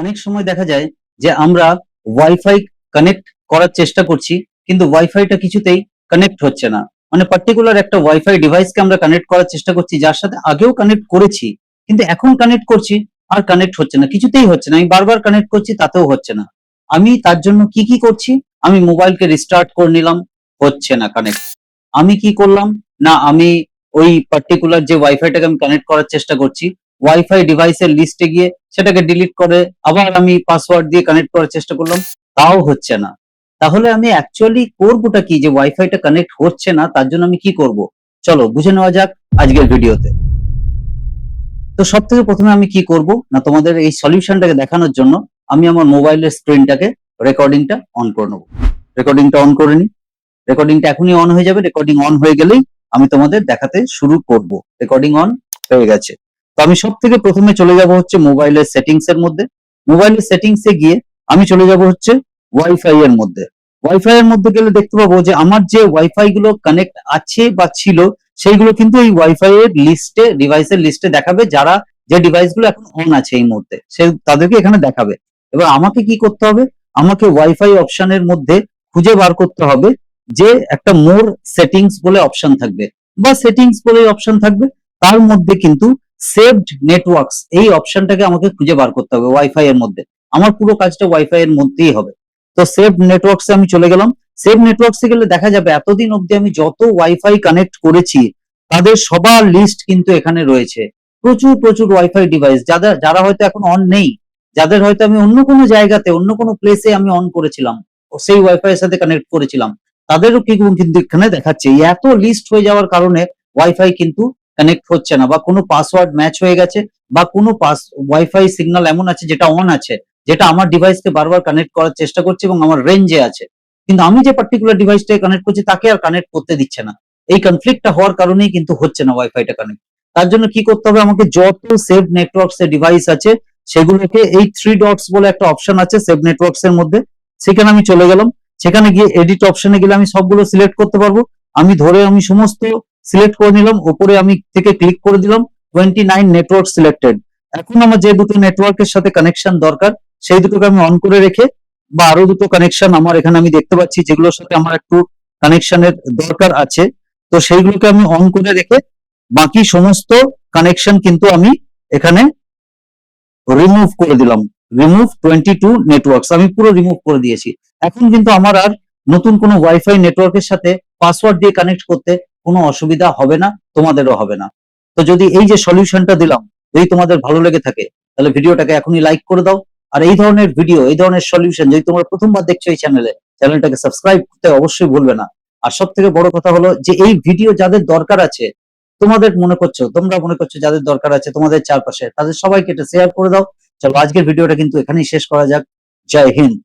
অনেক সময় দেখা যায় যে আমরা ওয়াইফাই কানেক্ট করার চেষ্টা করছি, কিন্তু ওয়াইফাইটা কিছুতেই কানেক্ট হচ্ছে না। মানে পার্টিকুলার একটা ওয়াইফাই ডিভাইসকে আমরা কানেক্ট করার চেষ্টা করছি, যার সাথে আগেও কানেক্ট করেছি, কিন্তু এখন কানেক্ট করছি আর কানেক্ট হচ্ছে না, কিছুতেই হচ্ছে না। আমি বারবার কানেক্ট করছি, তাতেও হচ্ছে না। আমি তার জন্য কি কি করছি? আমি মোবাইলকে রিস্টার্ট করে নিলাম, হচ্ছে না কানেক্ট আমি কি করলাম? না, আমি ওই পার্টিকুলার যে ওয়াইফাইটাকে আমি কানেক্ট করার চেষ্টা করছি ওয়াইফাই ডিভাইসের লিস্টে গিয়ে সেটাকে ডিলিট করে আবার আমি পাসওয়ার্ড দিয়ে কানেক্ট করার চেষ্টা করলাম, তাও হচ্ছে না। তাহলে আমি অ্যাকচুয়ালি করবোটা কি যে ওয়াইফাইটা কানেক্ট হচ্ছে না, তার জন্য আমি কি করব? চলো বুঝে নেওয়া যাক আজকের ভিডিওতে। তো সব থেকে প্রথমে আমি কি করব? না, তোমাদের এই সলিউশনটাকে দেখানোর জন্য আমি আমার মোবাইলের স্ক্রিনটাকে রেকর্ডিংটা অন করে নেব। রেকর্ডিংটা অন করে নি রেকর্ডিংটা এখনই অন হয়ে যাবে। রেকর্ডিং অন হয়ে গেলেই আমি তোমাদের দেখাতে শুরু করব। রেকর্ডিং অন হয়ে গেছে। তো আমি সব থেকে প্রথমে চলে যাব হচ্ছে মোবাইলের সেটিংস এর মধ্যে। মোবাইলের সেটিংস এ গিয়ে আমি চলে যাব হচ্ছে ওয়াইফাই এর মধ্যে। ওয়াইফাই এর মধ্যে গেলে দেখতে পাবো যে আমার যে ওয়াইফাই গুলো কানেক্ট আছে বা ছিল, সেইগুলো কিন্তু এই ওয়াইফাই এর লিস্টে ডিভাইসের লিস্টে দেখাবে যারা যে ডিভাইসগুলো এখন অন আছে এই মুহূর্তে। সে তাদেরকে এখানে দেখাবে। এবার আমাকে কি করতে হবে? আমাকে ওয়াইফাই অপশনের মধ্যে খুঁজে বার করতে হবে যে একটা মোর সেটিংস বলে অপশন থাকবে। বা সেটিংস বলে অপশন থাকবে, তার মধ্যে কিন্তু সেভড নেটওয়ার্কস এই অপশনটাকে আমাকে খুঁজে বার করতে হবে ওয়াইফাই এর মধ্যে। আমার পুরো কাজটা ওয়াইফাই এর মধ্যেই হবে। তো সেভ নেটওয়ার্কস আমি চলে গেলাম। সেভ নেটওয়ার্কস গেলে দেখা যাবে এতদিন অব্দি আমি যত ওয়াইফাই কানেক্ট করেছি, তাদের সবার লিস্ট কিন্তু এখানে রয়েছে। প্রচুর প্রচুর ওয়াইফাই ডিভাইস যাদের, যারা হয়তো এখন অন নেই, যাদের হয়তো আমি অন্য কোনো জায়গাতে, অন্য কোনো প্লেসে আমি অন করেছিলাম, সেই ওয়াইফাই এর সাথে কানেক্ট করেছিলাম, তাদেরও কি কিন্তু এখানে দেখাচ্ছে। এত লিস্ট হয়ে যাওয়ার কারণে ওয়াইফাই কিন্তু কানেক্ট হচ্ছে না, বা কোনো পাসওয়ার্ড ম্যাচ হয়ে গেছে, বা কোনো পাস ওয়াইফাই সিগন্যাল এমন আছে যেটা অন আছে, যেটা আমার ডিভাইসকে বারবার কানেক্ট করার চেষ্টা করছে এবং আমার রেঞ্জে আছে। কিন্তু আমি যে পার্টিকুলার ডিভাইসটাকে কানেক্ট করছি, তাকে আর কানেক্ট করতে দিচ্ছে না। এই কনফ্লিক্টটা হওয়ার কারণেই কিন্তু হচ্ছে না ওয়াইফাইটা কানেক্ট তার জন্য কি করতে হবে? আমাকে যত সেভ নেটওয়ার্কস এর ডিভাইস আছে, সেগুলোকে এই থ্রি ডটস বলে একটা অপশন আছে সেভ নেটওয়ার্কস এর মধ্যে। সেখানে আমি চলে গেলাম। সেখানে গিয়ে এডিট অপশনে গেলে আমি সবগুলো সিলেক্ট করতে পারব। আমি ধরে আমি সমস্ত সিলেক্ট করে নিলাম, উপরে আমি থেকে ক্লিক করে দিলাম টোয়েন্টি নাইন নেটওয়ার্ক সিলেক্টেড এখন আমার যে দুটো নেটওয়ার্কের সাথে কানেকশন দরকার, সেই দুটোকে আমি অন করে রেখে বা আরও দুটো কানেকশন আমার এখানে আমি দেখতে পাচ্ছি, যেগুলোর সাথে আমার একটু কানেকশনের দরকার আছে। তো সেইগুলোকে আমি অন করে রেখে বাকি সমস্ত কানেকশন কিন্তু আমি এখানে রিমুভ করে দিলাম। রিমুভ টোয়েন্টি টু নেটওয়ার্কস আমি পুরো রিমুভ করে দিয়েছি। এখন কিন্তু আমার আর নতুন কোনো ওয়াইফাই নেটওয়ার্কের সাথে পাসওয়ার্ড দিয়ে কানেক্ট করতে কোনো অসুবিধা হবে না, তোমাদেরও হবে না। তো যদি এই যে সলিউশনটা দিলাম, যদি তোমাদের ভালো লেগে থাকে, তাহলে ভিডিওটাকে এখনই লাইক করে দাও। আর এই ধরনের ভিডিও এই ধরনের সলিউশন যদি তোমরা প্রথমবার দেখছ এই চ্যানেলে চ্যানেলটাকে সাবস্ক্রাইব করতে অবশ্যই ভুলবে না। আর সব থেকে বড় কথা হলো যে এই ভিডিও যাদের দরকার আছে, তোমাদের মনে করছ, তোমরা মনে করছ যাদের দরকার আছে, তোমাদের চারপাশে, তাদের সবাইকে এটা শেয়ার করে দাও। চলো আজকের ভিডিওটা কিন্তু এখানেই শেষ করা যাক। জয় হিন্দ।